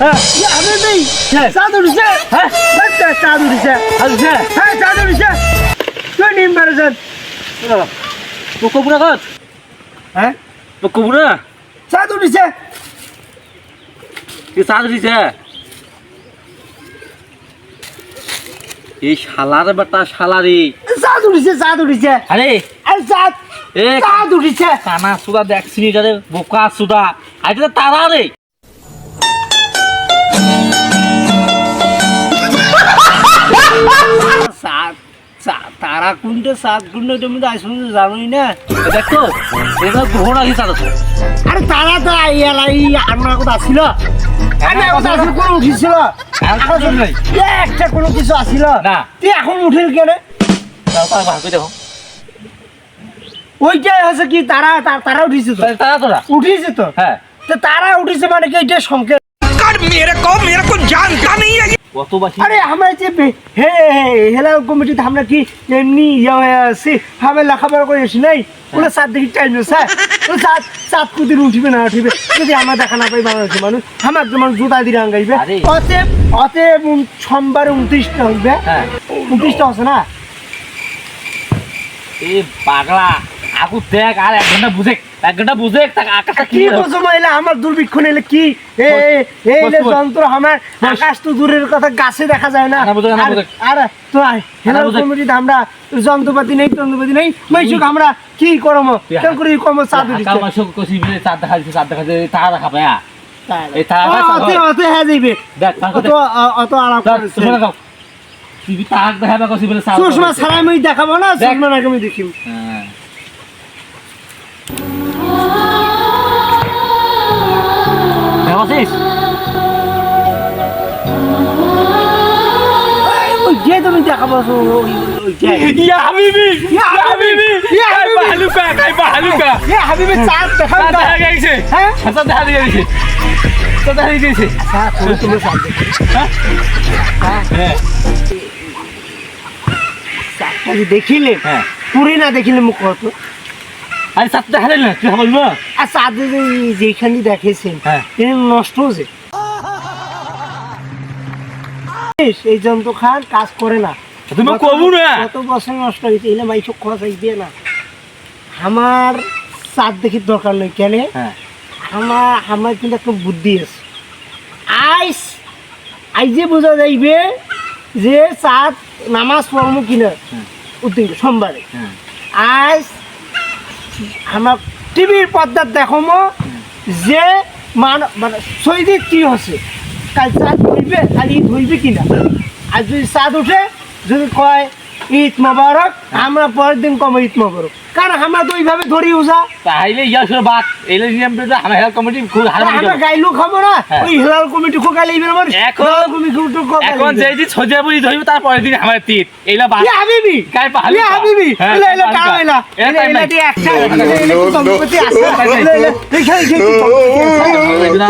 হ্যাঁ। আমি নেই। চাঁদ উঠেছে হ্যাঁ। চাঁদ উঠেছে আচ্ছা হ্যাঁ চাঁদ উঠেছে তুই নিম বেড়েছেন তো কবুরা কত হ্যাঁ? তো কবুরা? চাঁদ উঠেছে চাঁদ দিছে? এই শালার বেটা শালারি। চাঁদ উঠেছে চাঁদ উঠেছে আরে। আরে চাঁদ এ চাঁদ উঠেছে কানা সুদা রে বোকা সুদা। আইটা তারা রে। কুইন্টে সাত তো আইস পর্যন্ত জানোই না। দেখো এবার আরে তারা তো আইয়া লাই আসিল কি তারা তারা উঠিছে তারা উঠিছে তো? হ্যাঁ। তো উঠিছে মানে কি এটা সংকেত? মেরে কত বাসি আরে আমরা যে হে হেলা কমিটিতে আমরা কি এমনি ইয়ে হয়ে আছি? আমরা লেখাপড়া করে এসি নাই? ওগুলো চাঁদ দেখি টাইম স্যার। ও চাঁদ চাঁদ কুদিন উঠিবে না উঠিবে। যদি আমরা দেখা না পাই বাংলাদেশের মানুষ। আমার মানুষ জুতা দিয়ে আঙ্গাইবে অতএব অতএব সোমবার উনত্রিশটা হইবে। হ্যাঁ। উনত্রিশটা আছে না? এ পাগলা আগু দেখ আর এক ঘণ্টা বুঝে এক ঘণ্টা বুঝে আকাশটা কি কি বলছো আমার দুর্ভিক্ষ নিলে কি? এ এ- এই বস, যে বস। যন্ত্র আমার আকাশ তো দূরের কথা গাছে দেখা যায় না। না বুঝে, না আর- তো হেলাল কমিটিতে আমরা যন্ত্রপাতি নেই যন্ত্রপাতি নেই মাইসুক আমরা কি তুই কেন করে কম চাঁদ আকাল উঠিছে কষি মিলে চাঁদ দেখা চাঁদ তারা পায় অত হ্যাঁ যাইবে। দেখ তার অত অত টিভি তাক দেখাবা কষি মিলে চাঁদ সুষমা ছাড়া আমি দেখাবো না দেখ। সুষমা নাকি আমি দেখিম হ্যাঁ। দেখছিস যে তুমি দেখাবো ইয়া হাবিবি ইয়া হাবিবি, ইয়া হাবিবি। হালুকা কাই হালুকা এ হাবিবে চাঁদ দেখাবো দেখা গেছে। হ্যাঁ? চাঁদ দেখা গেছে। চাঁদ দেখা গেছে। চাঁদ, ওই তুমি চাঁদ দেখো। হ্যাঁ। চাঁদটা যে দেখিলে হ্যাঁ। পুরি না দেখিলে মুখ কত আরে দেখা না তুই বলব আর যেখানে দেখেছেন হ্যাঁ। নষ্ট হয়েছে। এই যন্ত্র খান কাজ করে না। তুমি কবু না। কত বছর নষ্ট হয়েছে এলে খাওয়া চাইবে না। আমার চাঁদ দেখির দরকার নেই কেন? হ্যাঁ। আমার আমার কিন্তু একটা বুদ্ধি আছে। আইস আইজে বোঝা যাইবে যে চাঁদ নামাজ পড়মু কিনা। উদ্দিন সোমবারে। হ্যাঁ। আজ আমার টিভির পর্দার দেখমো যে মান মানে শহীদের কি হচ্ছে? কাল চাঁদ ধরবে কাল ঈদ ধরবে কিনা? আর যদি চাঁদ উঠে যদি কয় ঈদ মোবারক আমরা পরের দিন কম ঈদ মোবারক। কারণ আমরা তো ওইভাবে ধরি উজা। তাইলে ইয়া শুনে বাত এলে নিয়ম তো আমার হেলথ কমিটি খুব মারি আমরা গাইলু খাব না হ্যাঁ। ওই হেলাল কমিটি খোকালে এইবার আমার এখন- হেলাল কমিটি খোকালে এখন যেই দিন সজা বুঝি ধরিব তার পরের দিন আমার এইলা বাত ইয়া হাবিবি গাই পাহাড়ি ইয়া হাবিবি। হ্যাঁ, এলা এলা কাম এলা পা। এলা। এলা টাইম এলা নাই। দিয়ে একটা এলা এলা কি সম্পত্তি আছে। এলা এলা দেখে দেখে কি সম্পত্তি আছে না।